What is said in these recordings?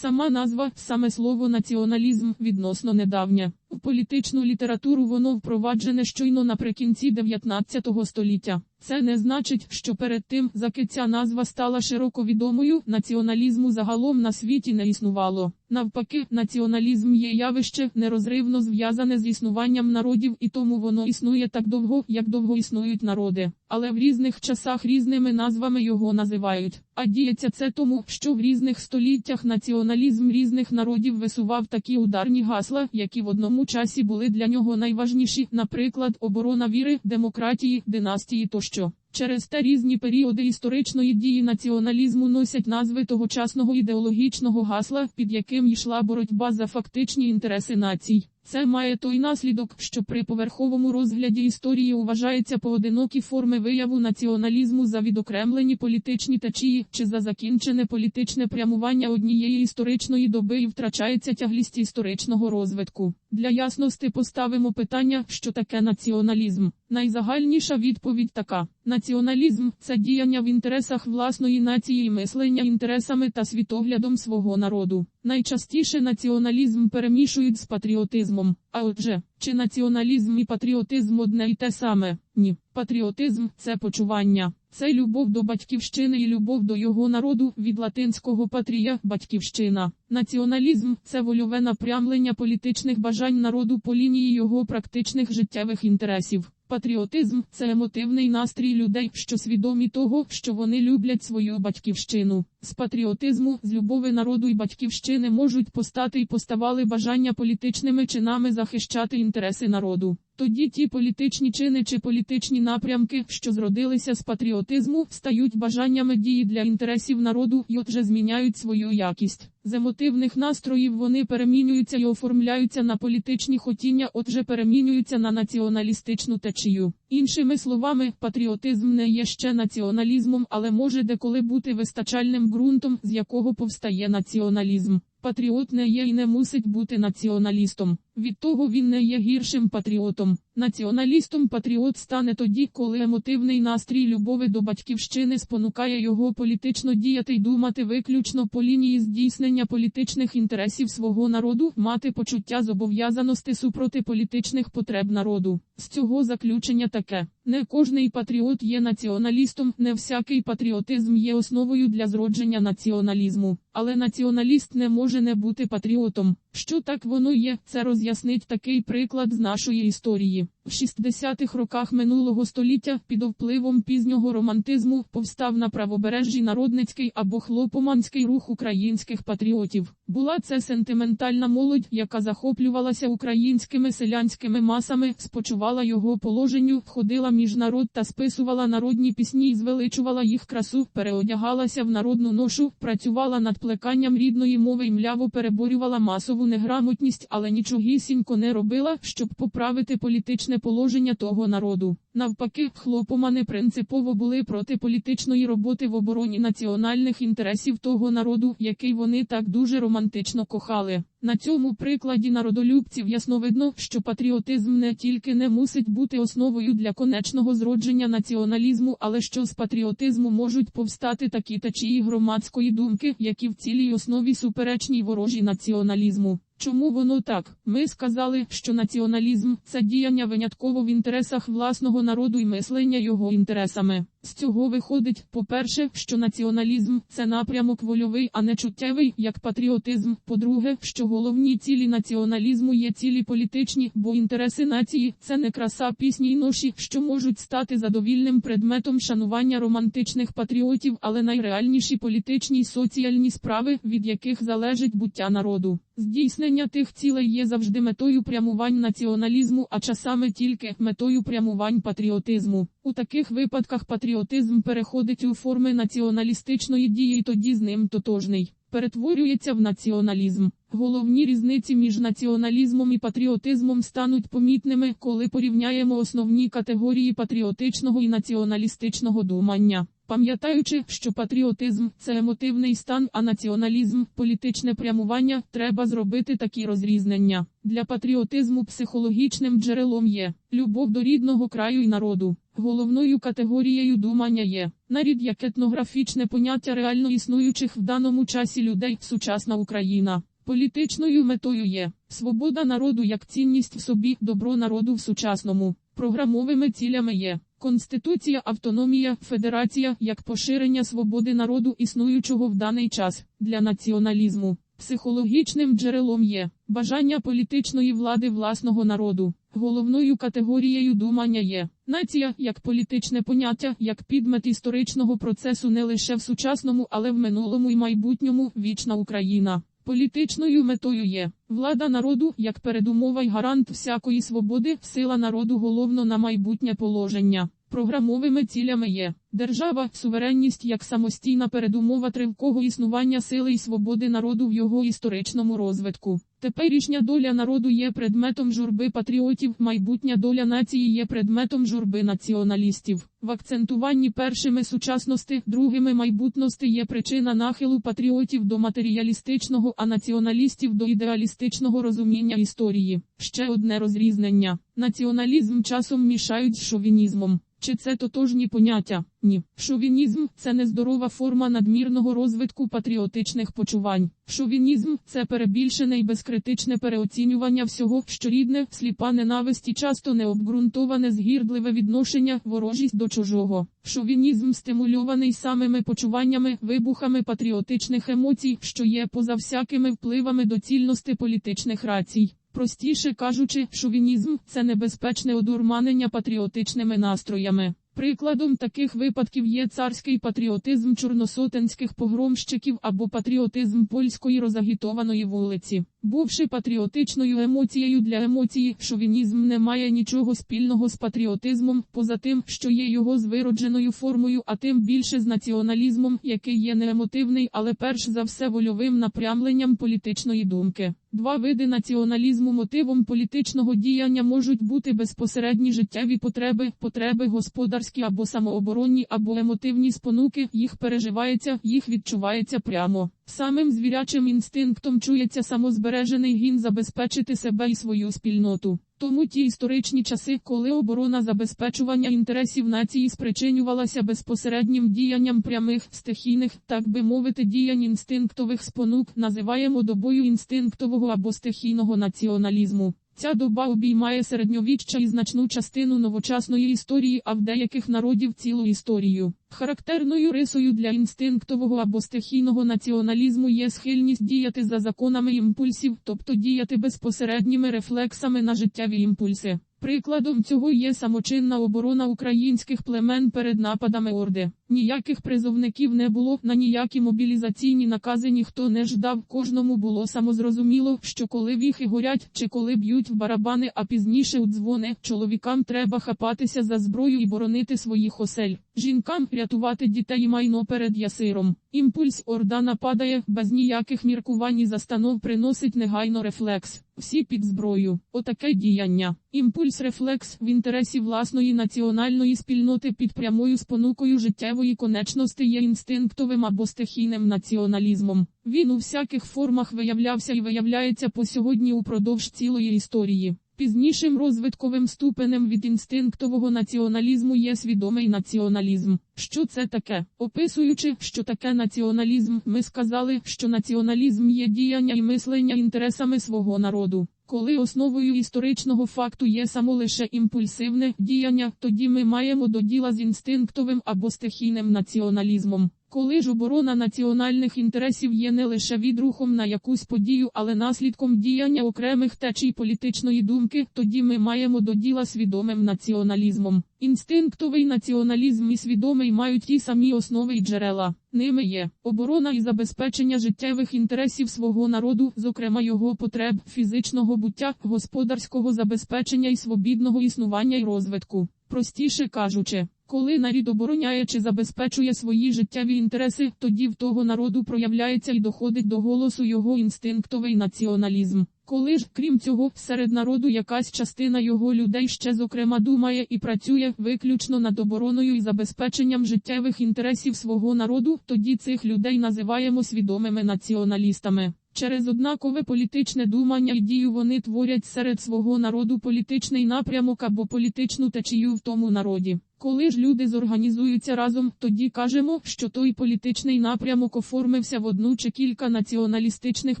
Сама назва, саме слово націоналізм відносно недавнє. У політичну літературу воно впроваджене щойно наприкінці 19 століття. Це не значить, що перед тим, заки ця назва стала широко відомою, націоналізму загалом на світі не існувало. Навпаки, націоналізм є явище нерозривно зв'язане з існуванням народів, і тому воно існує так довго, як довго існують народи. Але в різних часах різними назвами його називають. А діється це тому, що в різних століттях націоналізм різних народів висував такі ударні гасла, які в одному часі були для нього найважніші, наприклад, оборона віри, демократії, династії тощо. Через те різні періоди історичної дії націоналізму носять назви тогочасного ідеологічного гасла, під яким йшла боротьба за фактичні інтереси націй. Це має той наслідок, що при поверховому розгляді історії вважаються поодинокі форми вияву націоналізму за відокремлені політичні течії чи за закінчене політичне прямування однієї історичної доби і втрачається тяглість історичного розвитку. Для ясності поставимо питання, що таке націоналізм. Найзагальніша відповідь така: націоналізм це діяння в інтересах власної нації і мислення інтересами та світоглядом свого народу. Найчастіше націоналізм перемішують з патріотизмом. А отже, чи націоналізм і патріотизм одне й те саме? Ні. Патріотизм це почування, це любов до батьківщини і любов до його народу від латинського патрія батьківщина. Націоналізм це вольове напрямлення політичних бажань народу по лінії його практичних життєвих інтересів. Патріотизм це емотивний настрій людей, що свідомі того, що вони люблять свою батьківщину. З патріотизму, з любови народу і батьківщини можуть постати і поставали бажання політичними чинами захищати інтереси народу. Тоді ті політичні чини чи політичні напрямки, що зродилися з патріотизму, стають бажаннями дії для інтересів народу і отже зміняють свою якість. З емотивних настроїв вони перемінюються і оформляються на політичні хотіння, отже перемінюються на націоналістичну течію. Іншими словами, патріотизм не є ще націоналізмом, але може деколи бути вистачальним ґрунтом, з якого повстає націоналізм. Патріот не є і не мусить бути націоналістом. Від того він не є гіршим патріотом. Націоналістом патріот стане тоді, коли емотивний настрій любові до батьківщини спонукає його політично діяти й думати виключно по лінії здійснення політичних інтересів свого народу, мати почуття зобов'язаності супроти політичних потреб народу. З цього заключення таке: не кожний патріот є націоналістом, не всякий патріотизм є основою для зродження націоналізму. Але націоналіст не може не бути патріотом. Що так воно є, це роз'яснить такий приклад з нашої історії. В 60-х роках минулого століття під впливом пізнього романтизму повстав на правобережжі народницький або хлопоманський рух українських патріотів. Була це сентиментальна молодь, яка захоплювалася українськими селянськими масами, спочувала його положенню, ходила між народ та списувала народні пісні і звеличувала їх красу, переодягалася в народну ношу, працювала над плеканням рідної мови і мляво переборювала масову неграмотність, але нічогісінько не робила, щоб поправити політичне положення того народу. Навпаки, хлопомани принципово були проти політичної роботи в обороні національних інтересів того народу, який вони так дуже романтично кохали. На цьому прикладі народолюбців ясно видно, що патріотизм не тільки не мусить бути основою для конечного зродження націоналізму, але що з патріотизму можуть повстати такі течії громадської думки, які в цілій основі суперечні й ворожі націоналізму. Чому воно так? Ми сказали, що націоналізм це діяння винятково в інтересах власного народу і мислення його інтересами. З цього виходить, по-перше, що націоналізм це напрямок вольовий, а не чуттєвий, як патріотизм. По-друге, що головні цілі націоналізму є цілі політичні, бо інтереси нації це не краса пісні й ноші, що можуть стати задовільним предметом шанування романтичних патріотів, але найреальніші політичні й соціальні справи, від яких залежить буття народу. Здійснення тих цілей є завжди метою прямувань націоналізму, а часами тільки метою прямувань патріотизму. У таких випадках патріотизм переходить у форми націоналістичної дії, і тоді з ним тотожний. Перетворюється в націоналізм. Головні різниці між націоналізмом і патріотизмом стануть помітними, коли порівняємо основні категорії патріотичного і націоналістичного думання. Пам'ятаючи, що патріотизм це емотивний стан, а націоналізм політичне прямування, треба зробити такі розрізнення. Для патріотизму психологічним джерелом є любов до рідного краю і народу. Головною категорією думання є нарід як етнографічне поняття реально існуючих в даному часі людей, сучасна Україна. Політичною метою є свобода народу як цінність в собі, добро народу в сучасному. Програмовими цілями є Конституція, автономія, федерація як поширення свободи народу існуючого в даний час для націоналізму. Психологічним джерелом є бажання політичної влади власного народу. Головною категорією думання є нація як політичне поняття, як підмет історичного процесу не лише в сучасному, але в минулому і майбутньому вічна Україна. Політичною метою є влада народу як передумова й гарант всякої свободи, сила народу головно на майбутнє положення. Програмовими цілями є держава, суверенність як самостійна передумова тривкого існування сили і свободи народу в його історичному розвитку. Теперішня доля народу є предметом журби патріотів, майбутня доля нації є предметом журби націоналістів. В акцентуванні першими сучасності, другими майбутності є причина нахилу патріотів до матеріалістичного, а націоналістів до ідеалістичного розуміння історії. Ще одне розрізнення: націоналізм часом мішають з шовінізмом. Чи це тотожні поняття? Ні. Шовінізм це нездорова форма надмірного розвитку патріотичних почувань. Шовінізм це перебільшене і безкритичне переоцінювання всього, що рідне, сліпа ненависть і часто необґрунтоване згірдливе відношення, ворожість до чужого. Шовінізм стимульований самими почуваннями, вибухами патріотичних емоцій, що є поза всякими впливами доцільності політичних рацій. Простіше кажучи, шовінізм це небезпечне одурманення патріотичними настроями. Прикладом таких випадків є царський патріотизм чорносотенських погромщиків або патріотизм польської розагітованої вулиці. Бувши патріотичною емоцією для емоції, шовінізм не має нічого спільного з патріотизмом, поза тим, що є його звиродженою формою, а тим більше з націоналізмом, який є не емотивний, але перш за все вольовим напрямленням політичної думки. Два види націоналізму мотивом політичного діяння можуть бути безпосередні життєві потреби, потреби господарські або самооборонні, або емотивні спонуки, їх переживається, їх відчувається прямо. Самим звірячим інстинктом чується самозбережений гін забезпечити себе і свою спільноту. Тому ті історичні часи, коли оборона забезпечування інтересів нації спричинювалася безпосереднім діянням прямих, стихійних, так би мовити, діянь інстинктових спонук, називаємо добою інстинктового або стихійного націоналізму. Ця доба обіймає середньовіччя і значну частину новочасної історії, а в деяких народів цілу історію. Характерною рисою для інстинктового або стихійного націоналізму є схильність діяти за законами імпульсів, тобто діяти безпосередніми рефлексами на життєві імпульси. Прикладом цього є самочинна оборона українських племен перед нападами орди. Ніяких призовників не було, на ніякі мобілізаційні накази ніхто не ждав. Кожному було самозрозуміло, що коли віхи горять чи коли б'ють в барабани, а пізніше у дзвони, чоловікам треба хапатися за зброю і боронити своїх осель. Жінкам рятувати дітей і майно перед ясиром. Імпульс орда нападає, без ніяких міркувань і застанов приносить негайно рефлекс. Всі під зброю. Отаке діяння. Імпульс рефлекс в інтересі власної національної спільноти під прямою спонукою життєвої конечності є інстинктовим або стихійним націоналізмом. Він у всяких формах виявлявся і виявляється по сьогодні упродовж цілої історії. Пізнішим розвитковим ступенем від інстинктового націоналізму є свідомий націоналізм. Що це таке? Описуючи, що таке націоналізм, ми сказали, що націоналізм є діяння і мислення інтересами свого народу. Коли основою історичного факту є само лише імпульсивне діяння, тоді ми маємо до діла з інстинктовим або стихійним націоналізмом. Коли ж оборона національних інтересів є не лише відрухом на якусь подію, але наслідком діяння окремих течій політичної думки, тоді ми маємо до діла свідомим націоналізмом. Інстинктовий націоналізм і свідомий мають ті самі основи й джерела. Ними є оборона і забезпечення життєвих інтересів свого народу, зокрема його потреб, фізичного буття, господарського забезпечення і свобідного існування й розвитку. Простіше кажучи, Коли нарід обороняє чи забезпечує свої життєві інтереси, тоді в того народу проявляється і доходить до голосу його інстинктовий націоналізм. Коли ж, крім цього, серед народу якась частина його людей ще зокрема думає і працює виключно над обороною і забезпеченням життєвих інтересів свого народу, тоді цих людей називаємо свідомими націоналістами. Через однакове політичне думання і дію вони творять серед свого народу політичний напрямок або політичну течію в тому народі. Коли ж люди зорганізуються разом, тоді кажемо, що той політичний напрямок оформився в одну чи кілька націоналістичних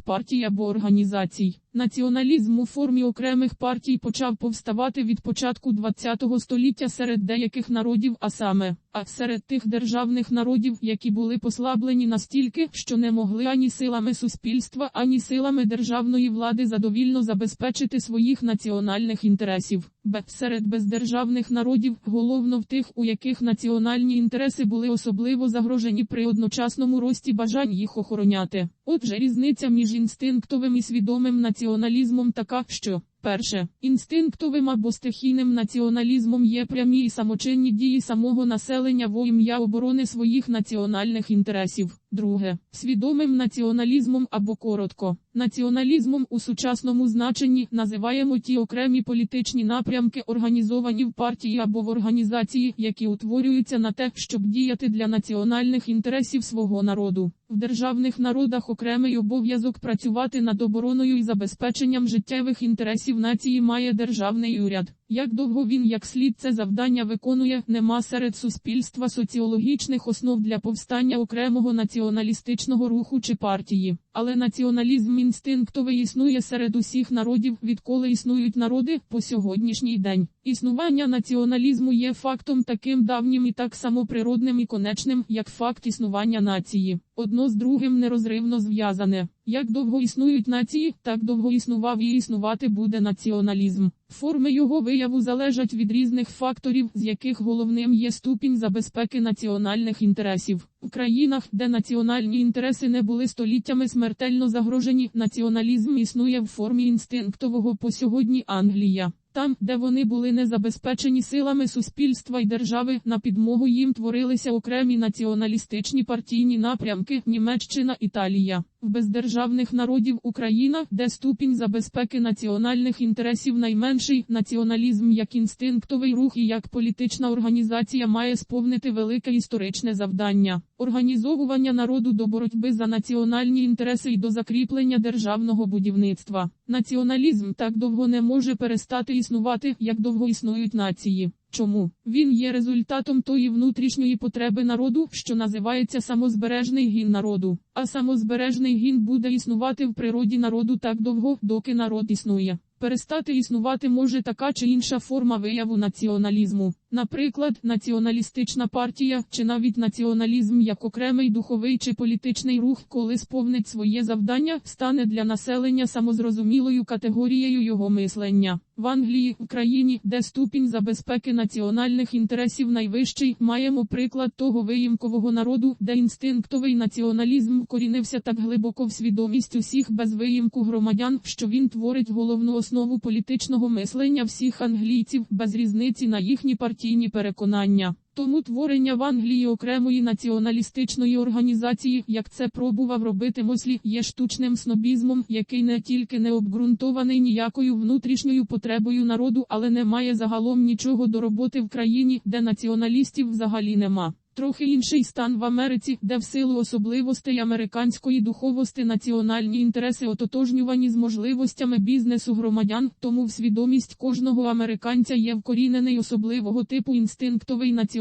партій або організацій. Націоналізм у формі окремих партій почав повставати від початку ХХ століття серед деяких народів, а саме, а серед тих державних народів, які були послаблені настільки, що не могли ані силами суспільства, ані силами державної влади задовільно забезпечити своїх національних інтересів. Б. Серед бездержавних народів, головно в тих, у яких національні інтереси були особливо загрожені при одночасному рості бажань їх охороняти. Отже, різниця між інстинктовим і свідомим націоналізмом така, що Перше, інстинктовим або стихійним націоналізмом є прямі і самочинні дії самого населення во ім'я оборони своїх національних інтересів. Друге, свідомим націоналізмом або коротко, націоналізмом у сучасному значенні називаємо ті окремі політичні напрямки, організовані в партії або в організації, які утворюються на те, щоб діяти для національних інтересів свого народу. В державних народах окремий обов'язок працювати над обороною і забезпеченням життєвих інтересів нації має державний уряд. Як довго він як слід це завдання виконує, нема серед суспільства соціологічних основ для повстання окремого націоналістичного руху чи партії. Але націоналізм інстинктовий існує серед усіх народів, відколи існують народи по сьогоднішній день. Існування націоналізму є фактом таким давнім і так само природним і конечним, як факт існування нації. Одно з другим нерозривно зв'язане. Як довго існують нації, так довго існував і існувати буде націоналізм. Форми його вияву залежать від різних факторів, з яких головним є ступінь забезпеки національних інтересів. У країнах, де національні інтереси не були століттями смертельно загрожені, націоналізм існує в формі інстинктового по сьогодні Англія. Там, де вони були не забезпечені силами суспільства і держави, на підмогу їм творилися окремі націоналістичні партійні напрямки Німеччина, Італія. В бездержавних народів Україна, де ступінь забезпеки національних інтересів найменший, націоналізм як інстинктовий рух і як політична організація має сповнити велике історичне завдання. Організовування народу до боротьби за національні інтереси і до закріплення державного будівництва. Націоналізм так довго не може перестати існувати, як довго існують нації. Чому він є результатом тої внутрішньої потреби народу, що називається самозбережний гін народу, а самозбережний гін буде існувати в природі народу так довго, доки народ існує. Перестати існувати може така чи інша форма вияву націоналізму, наприклад, націоналістична партія чи навіть націоналізм як окремий духовий чи політичний рух, коли сповнить своє завдання, стане для населення самозрозумілою категорією його мислення. В Англії, в країні, де ступінь забезпеки національних інтересів найвищий, маємо приклад того виїмкового народу, де інстинктовий націоналізм корінився так глибоко в свідомість усіх без виїмку громадян, що він творить головну основу політичного мислення всіх англійців без різниці на їхні партійні переконання. Тому творення в Англії окремої націоналістичної організації, як це пробував робити Мослі, є штучним снобізмом, який не тільки не обґрунтований ніякою внутрішньою потребою народу, але не має загалом нічого до роботи в країні, де націоналістів взагалі нема. Трохи інший стан в Америці, де в силу особливостей американської духовості національні інтереси ототожнювані з можливостями бізнесу громадян, тому в свідомість кожного американця є вкорінений особливого типу інстинктовий націоналізм,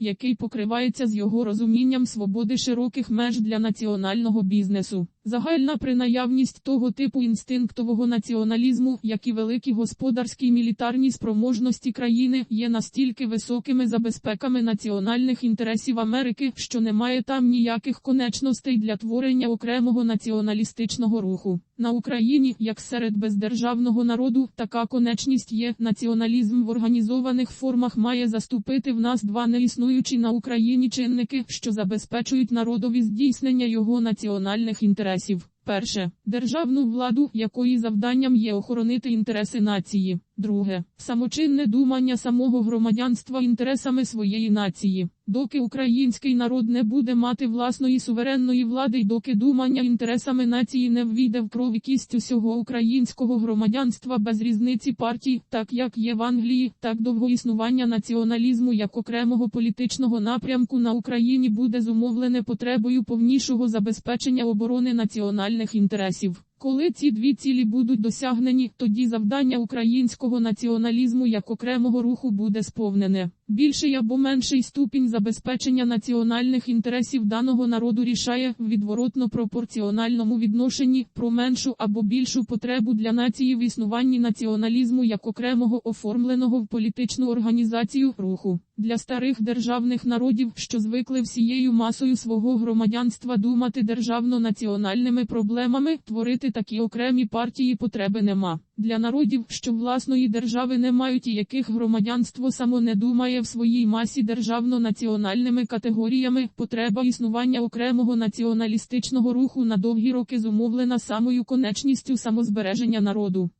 який покривається з його розумінням свободи широких меж для національного бізнесу. Загальна принаявність того типу інстинктового націоналізму, як і великі господарські і мілітарні спроможності країни, є настільки високими забезпеками національних інтересів Америки, що немає там ніяких конечностей для творення окремого націоналістичного руху. На Україні, як серед бездержавного народу, така конечність є. Націоналізм в організованих формах має заступити в нас два неіснуючі на Україні чинники, що забезпечують народові здійснення його національних інтересів. Перше державну владу, якої завданням є охоронити інтереси нації. Друге самочинне думання самого громадянства інтересами своєї нації. Доки український народ не буде мати власної суверенної влади, й доки думання інтересами нації не ввійде в кров і кість усього українського громадянства без різниці партій, так як є в Англії, так довго існування націоналізму як окремого політичного напрямку на Україні буде зумовлене потребою повнішого забезпечення оборони національних інтересів. Коли ці дві цілі будуть досягнені, тоді завдання українського націоналізму як окремого руху буде сповнене. Більший або менший ступінь забезпечення національних інтересів даного народу рішає в відворотно пропорціональному відношенні про меншу або більшу потребу для нації в існуванні націоналізму як окремого оформленого в політичну організацію руху. Для старих державних народів, що звикли всією масою свого громадянства думати державно-національними проблемами, творити такі окремі партії потреби нема. Для народів, що власної держави не мають і яких громадянство само не думає в своїй масі державно-національними категоріями, потреба існування окремого націоналістичного руху на довгі роки зумовлена самою конечністю самозбереження народу.